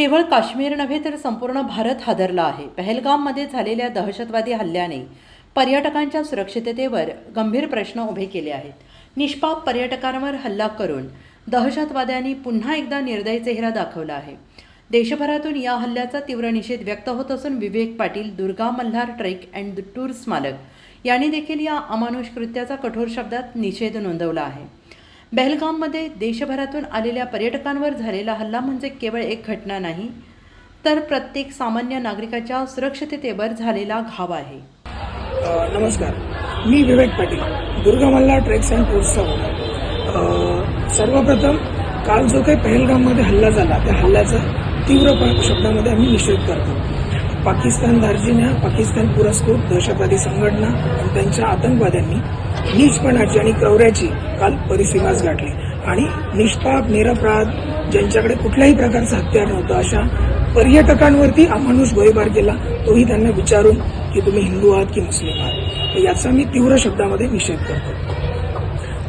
केवळ काश्मीर नव्हे तर संपूर्ण भारत हादरला आहे. पहलगाममध्ये झालेल्या दहशतवादी हल्ल्याने पर्यटकांच्या सुरक्षिततेवर गंभीर प्रश्न उभे केले आहेत. निष्पाप पर्यटकांवर हल्ला करून दहशतवाद्यांनी पुन्हा एकदा निर्दय चेहरा दाखवला आहे. देशभरातून या हल्ल्याचा तीव्र निषेध व्यक्त होत असून Vivek Patil Durga Malhar trek and tours मालक यांनी देखील या अमानुष कृत्याचा कठोर शब्दात निषेध नोंदवला आहे. बेलगाममध्ये देशभरातून आलेल्या पर्यटकांवर झालेला हल्ला म्हणजे केवळ एक घटना नाही तर प्रत्येक सामान्य नागरिकाच्या सुरक्षिततेवर झालेला घाव आहे. नमस्कार. मी विवेक पाटील दुर्गा मल्ला ट्रेक्स अँड टूर्सचा सर्वप्रथम काल जो काही पहलगाममध्ये हल्ला झाला त्या हल्ल्याचा तीव्र शब्दामध्ये आम्ही निषेध करतो. पाकिस्तान दार्जिन्या पाकिस्तान पुरस्कृत दहशतवादी संघटना आणि त्यांच्या आतंकवाद्यांनी नीचपणाची आणि क्रौऱ्याची काल परिसीमाच गाठली. आणि निष्पाप निरपराध ज्यांच्याकडे कुठल्याही प्रकारचं हत्यार नव्हतं अशा पर्यटकांवरती अमानुष गोळीबार केला तोही त्यांना विचारून की तुम्ही हिंदू आहात की मुस्लिम आहात. तर याचा मी तीव्र शब्दामध्ये निषेध करतो.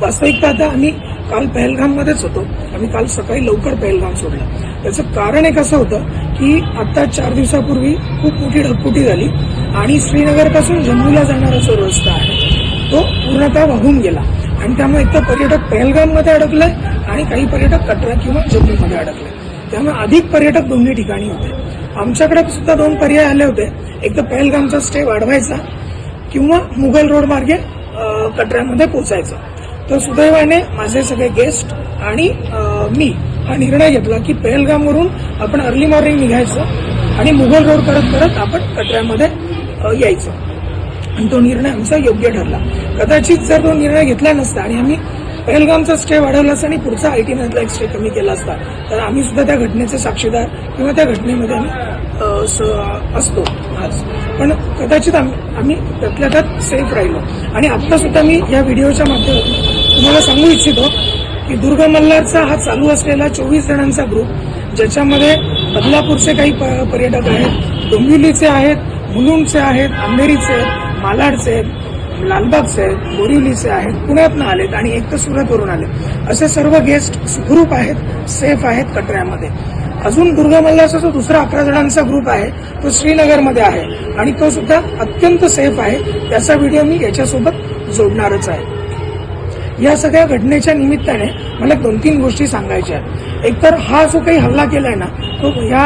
वास्तविकता आता आम्ही काल पहलगाममध्येच होतो. आम्ही काल सकाळी लवकर पहलगाम सोडलं. त्याचं कारण एक असं होतं की आता चार दिवसापूर्वी खूप मोठी ढकपुटी झाली आणि श्रीनगरपासून जम्मूला जाणारा जो रस्ता आहे तो पूर्णतः वाहून गेला. आणि त्यामुळे एक तर पर्यटक पहलगाममध्ये अडकले आणि काही पर्यटक कटरा किंवा जम्मूमध्ये अडकले त्यामुळे अधिक पर्यटक दोन्ही ठिकाणी होते. आमच्याकडे सुद्धा दोन पर्याय आले होते. एक तर पहलगामचा स्टे वाढवायचा किंवा मुघल रोड मार्गे कटऱ्यामध्ये पोचायचं. तर सुदैवाने माझे सगळे गेस्ट आणि मी हा निर्णय घेतला की पहलगामवरून आपण अर्ली मॉर्निंग निघायचं आणि मुघल रोड करत करत आपण कटऱ्यामध्ये यायचं. आणि तो निर्णय आमचा योग्य ठरला. कदाचित जर तो निर्णय घेतला नसता आणि आम्ही पहलगामचा स्टे वाढवला असता आणि पुढचा आयटी मधला एक स्टे कमी केला असता तर आम्ही सुद्धा त्या घटनेचे साक्षीदार किंवा त्या घटनेमध्ये आम्ही स- असतो आज. पण कदाचित आम्ही आम्ही त्यातल्या त्यात सेफ राहिलो. आणि आता सुद्धा मी या व्हिडिओच्या माध्यमातून तुम्हाला सांगू इच्छितो की दुर्गा मल्हारचा हा चालू असलेला चोवीस जणांचा ग्रुप ज्याच्यामध्ये बदलापूरचे काही प- पर्यटक आहेत डोंबिवलीचे आहेत मुलुंडचे आहेत अंधेरीचे आहेत मालाडचे आहेत लालबागचे आहेत बोरिवलीचे आहेत पुण्यातनं आलेत आणि एक तर सुरतवरून आलेत. असे सर्व गेस्ट ग्रुप आहेत सेफ आहेत कटऱ्यामध्ये. अजून दुर्गा मल्हारचा जो दुसरा अकरा जणांचा ग्रुप आहे तो श्रीनगरमध्ये आहे. आणि तो सुद्धा अत्यंत सेफ आहे. त्याचा व्हिडिओ मी याच्यासोबत जोडणारच आहे. या सगळ्या घटनेच्या निमित्ताने मला दोन तीन गोष्टी सांगायच्या आहेत. एकतर हा जो काही हल्ला केलाय ना तो ह्या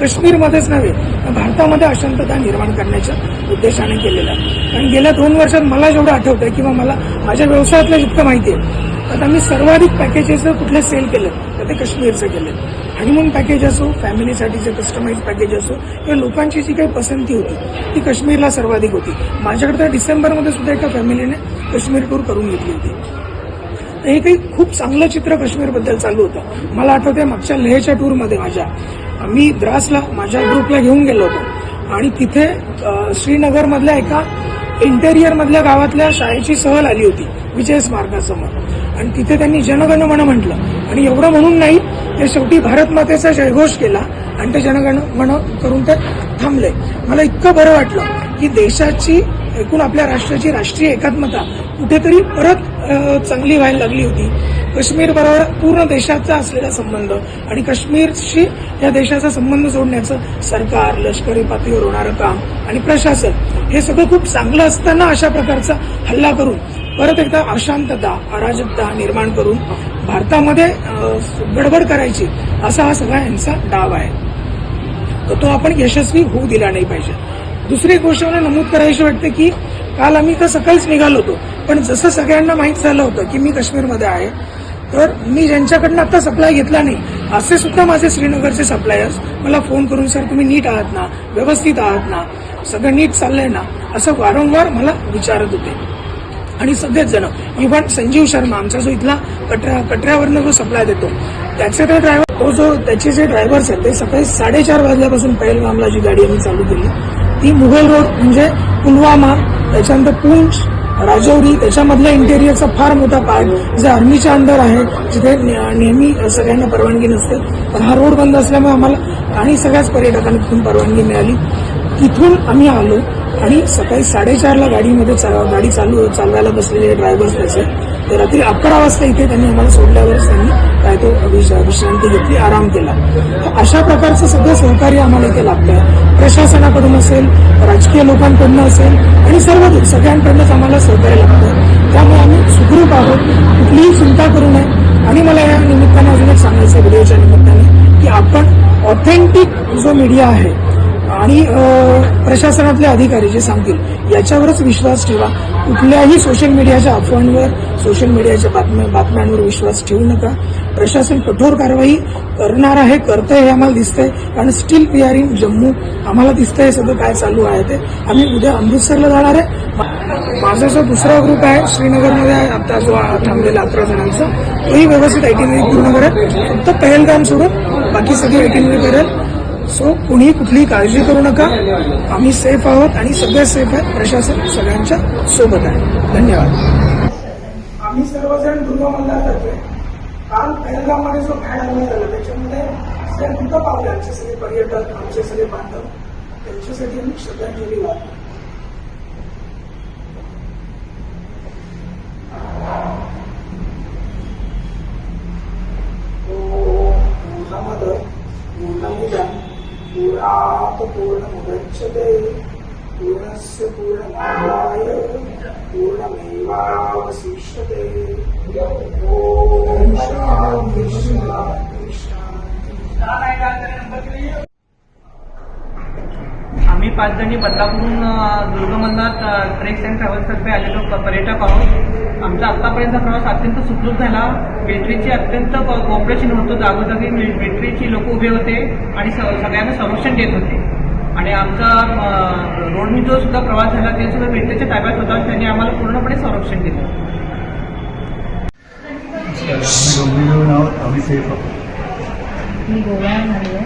काश्मीरमध्येच नव्हे तर भारतामध्ये अशांतता निर्माण करण्याच्या उद्देशाने केलेला आहे. कारण गेल्या दोन वर्षात मला जेवढं आठवतंय किंवा मला माझ्या व्यवसायातलं जितकं माहिती आहे तर आम्ही सर्वाधिक पॅकेजेस कुठले सेल केले तर ते काश्मीरचं केले. हनीमून पॅकेज असो फॅमिलीसाठीचे कस्टमाइज पॅकेज असो किंवा लोकांची जी काही पसंती होती ती काश्मीरला सर्वाधिक होती. माझ्याकडे तर डिसेंबरमध्ये सुद्धा एका फॅमिलीने काश्मीर टूर करून घेतली होती. तर हे काही खूप चांगलं चित्र काश्मीरबद्दल चालू होतं. मला आठवते मागच्या लेहच्या टूरमध्ये माझ्या मी द्रासला माझ्या ग्रुपला घेऊन गेलो होतो. आणि तिथे श्रीनगरमधल्या एका इंटेरियर मधल्या गावातल्या शाळेची सहल आली होती विजय स्मारकासमोर. आणि तिथे त्यांनी जनगण म्हण म्हटलं. आणि एवढं म्हणून नाही ते शेवटी भारत मातेचा जयघोष केला आणि ते जनगण म्हण करून ते थांबले. मला इतकं बरं वाटलं की देशाची एकूण आपल्या राष्ट्राची राष्ट्रीय एकात्मता कुठेतरी परत चांगली व्हायला लागली होती. काश्मीर बरोबर पूर्ण देशाचा असलेला संबंध आणि काश्मीरशी या देशाचा संबंध जोडण्याचं सरकार लष्करी पातळीवर होणारं काम आणि प्रशासन हे सगळं खूप चांगलं असताना अशा प्रकारचा हल्ला करून परत एकदा अशांतता अराजकता निर्माण करून भारतामध्ये गडबड करायची असा हा सगळा यांचा डाव आहे. तर तो आपण यशस्वी होऊ दिला नाही पाहिजे. दुसरी गोष्ट मला नमूद करायची वाटते की काल आम्ही तर सकाळीच निघालो होतो. पण जसं सगळ्यांना माहीत झालं होतं की मी काश्मीरमध्ये आहे तर मी ज्यांच्याकडनं आता सप्लाय घेतला नाही असे सुद्धा माझे श्रीनगरचे सप्लायर्स मला फोन करून सर तुम्ही नीट आहात ना? व्यवस्थित आहात ना? सगळं नीट चाललंय ना? असं वारंवार मला विचारत होते. आणि सगळेच जण इव्हन संजीव शर्मा आमचा जो इथला कटरा कटऱ्यावरनं जो सप्लाय देतो त्याचे तर ड्रायव्हर तो जो त्याचे जे ड्रायव्हर्स आहेत ते सकाळी साडेचार वाजल्यापासून पहलगामला जी गाडी आम्ही चालू केली. ती मुघल रोड म्हणजे पुलवामा त्याच्यानंतर पूंछ राजौरी त्याच्यामधल्या इंटेरियरचा फार मोठा पार्ट जे आर्मीच्या अंडर आहे जिथे नेहमी सगळ्यांना परवानगी नसते. पण हा रोड बंद असल्यामुळे आम्हाला आणि सगळ्याच पर्यटकांना तिथून परवानगी मिळाली. तिथून आम्ही आलो आणि सकाळी साडेचारला गाडीमध्ये चा- गाडी चालू चालवायला बसलेले ड्रायव्हर्स त्याचे. ते रात्री अकरा वाजता इथे त्यांनी आम्हाला सोडल्यावरच त्यांनी काय तो विश्रांती घेतली आराम केला. तर अशा प्रकारचं सगळं सहकार्य आम्हाला इथे लाभतंय प्रशासनाकडून असेल राजकीय लोकांकडून असेल आणि सर्व सगळ्यांकडूनच आम्हाला सहकार्य लागतं. त्यामुळे आम्ही सुखरूप आहोत कुठलीही चिंता करू नये. आणि मला या निमित्ताने अजून एक सांगायचं आहे व्हिडिओच्या निमित्ताने की आपण ऑथेंटिक जो मीडिया आहे आणि प्रशासनातले अधिकारी जे सांगतील याच्यावरच विश्वास ठेवा. कुठल्याही सोशल मीडियाच्या अफवांवर सोशल मीडियाच्या बातम्या बातम्यांवर विश्वास ठेवू नका. प्रशासन कठोर कारवाई करणार आहे करतंय हे आम्हाला दिसतंय. कारण steel P R in Jammu. आम्हाला दिसतंय सगळं काय चालू आहे ते. आम्ही उद्या अमृतसरला जाणार आहे. माझा जो दुसरा ग्रुप आहे श्रीनगरमध्ये आहे आता जो थांबलेला अकरा जणांचा तोही व्यवस्थित आयटीनरी पूर्ण करेल फक्त पहलगाम सोडून बाकी सगळी आयटीनरी करेल सो कुणी कुठली काळजी करू नका. आम्ही सेफ आहोत आणि सगळे सेफ आहेत. प्रशासन सगळ्यांच्या सोबत आहे. धन्यवाद. आम्ही सर्वजण दुर्गमल्ला जातोय काल पहलगाममध्ये जो भॅड हल्ला झाला त्याच्यामध्ये सगळ्या मृत पावले आमचे सगळे पर्यटक आमचे सगळे बांधव त्यांच्यासाठी आम्ही श्रद्धांजली वाहतो. ॐ शान्ति शान्ति शान्ति आम्ही पाच जणी बदलापूरून दुर्गमल्लात ट्रेक्स अँड ट्रॅव्हल्सतर्फे आलेलो पर्यटक आहोत. आमचा आत्तापर्यंत प्रवास अत्यंत सुखरूप झाला. मिलिटरीची अत्यंत कॉपरेशन होतं. जागोजागी मिल- मिलिटरीची लोक उभे होते आणि सगळ्यांना संरक्षण देत होते. आणि आमचा रोडनी जो सुद्धा प्रवास झाला ते सुद्धा मिलिटरीच्या ताब्यात होता. त्यांनी आम्हाला पूर्णपणे संरक्षण दिलं. आम्ही आहोत सेफ आहोत मी आहे.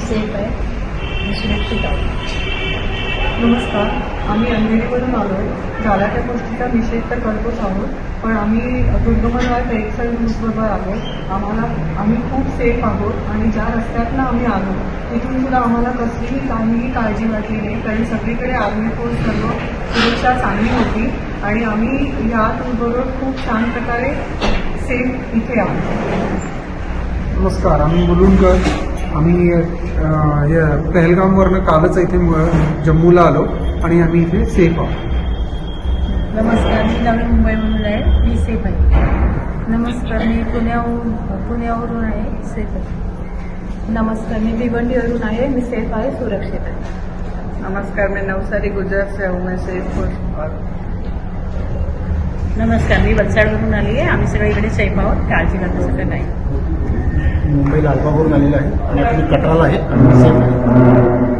सेफ आहे. मी सुरक्षित आहे. नमस्कार आम्ही अंधेरीवरून आलो झाल्या त्या गोष्टीचा निषेध तर करतोच आहोत पण आम्ही दुर्गमनवार टेक्सटाईल ग्रुपबरोबर आलो आम्हाला आम्ही खूप सेफ आहोत आणि ज्या रस्त्यातनं आम्ही आलो तिथून सुद्धा आम्हाला कसलीही काहीही काळजी वाटली नाही. कारण सगळीकडे आर्मी फोर्स सर्व सुरक्षा चांगली होती आणि आम्ही या टूरबरोबर खूप छान प्रकारे सेफ इथे आहोत. नमस्कार आम्ही मुलुंडकर. आम्ही हे पहलगामवरनं कालच इथे जम्मूला आलो आणि आम्ही इथे सेफ आहोत. नमस्कार मी नवी मुंबईमधून आहे. मी सेफ आहे. नमस्कार मी पुण्याहून पुण्यावरून आहे. सेफ आहे. नमस्कार मी भिवंडीवरून आहे. मी सेफ आहे सुरक्षित आहे. नमस्कार मैं नवसारी गुजरात से हूँ. मैं सेफ हूँ. नमस्कार मी वलसाडवरून आली आहे. आम्ही सगळे इकडे सेफ आहोत. काळजी करण्यासारखं नाही. मुंबईला अल्पावरून आलेला आहे आणि आपली कटराला आहे आणि सेफ आहे